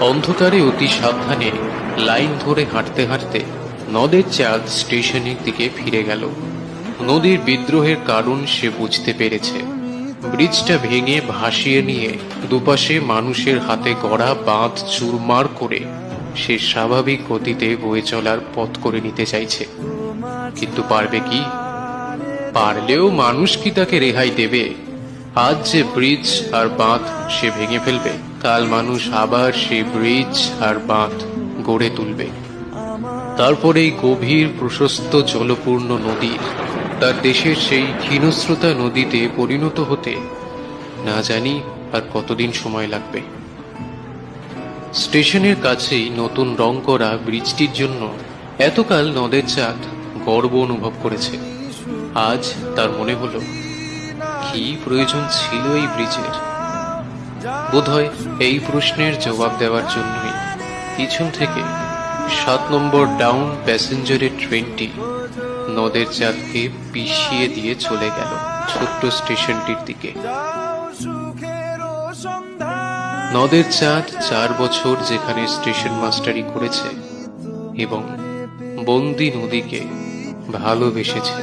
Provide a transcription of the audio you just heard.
অন্ধকারে অতি সাবধানে লাইন ধরে হাঁটতে হাঁটতে নদের চাঁদ স্টেশনের দিকে ফিরে গেল। নদীর বিদ্রোহের কারণ সে বুঝতে পেরেছে। ব্রিজটা ভেঙে ভাসিয়ে নিয়ে দুপাশে মানুষের হাতে গড়া বাঁধ চুরমার করে সে স্বাভাবিক গতিতে বয়ে চলার পথ করে নিতে চাইছে। কিন্তু পারবে কি? পারলেও মানুষ কি তাকে রেহাই দেবে? আজ যে ব্রিজ আর বাঁধ সে ভেঙে ফেলবে, কাল মানুষ আবার সে ব্রিজ আর বাঁধ গড়ে তুলবে। তারপরে এই গভীর প্রশস্ত জলপূর্ণ নদী, তার দেশের সেই ক্ষীণস্রোতা নদীতে পরিণত হতে না জানি আর কতদিন সময় লাগবে। স্টেশনের কাছেই নতুন রং করা ব্রিজটির জন্য এতকাল নদের চাঁদ গর্ব অনুভব করেছে। আজ তার মনে হলো কি প্রয়োজন ছিল এই ব্রিজের? বোধহয় এই প্রশ্নের জবাব দেওয়ার জন্যই। পিছন থেকে সাত নম্বর ডাউন প্যাসেঞ্জারের ট্রেনটি নদের চাঁদকে পিষিয়ে দিয়ে চলে গেল ছোট্ট স্টেশনটির দিকে। নদের চাঁদ চার বছর যেখানে স্টেশন মাস্টারি করেছে এবং বন্দি নদীকে ভালোবেসেছে।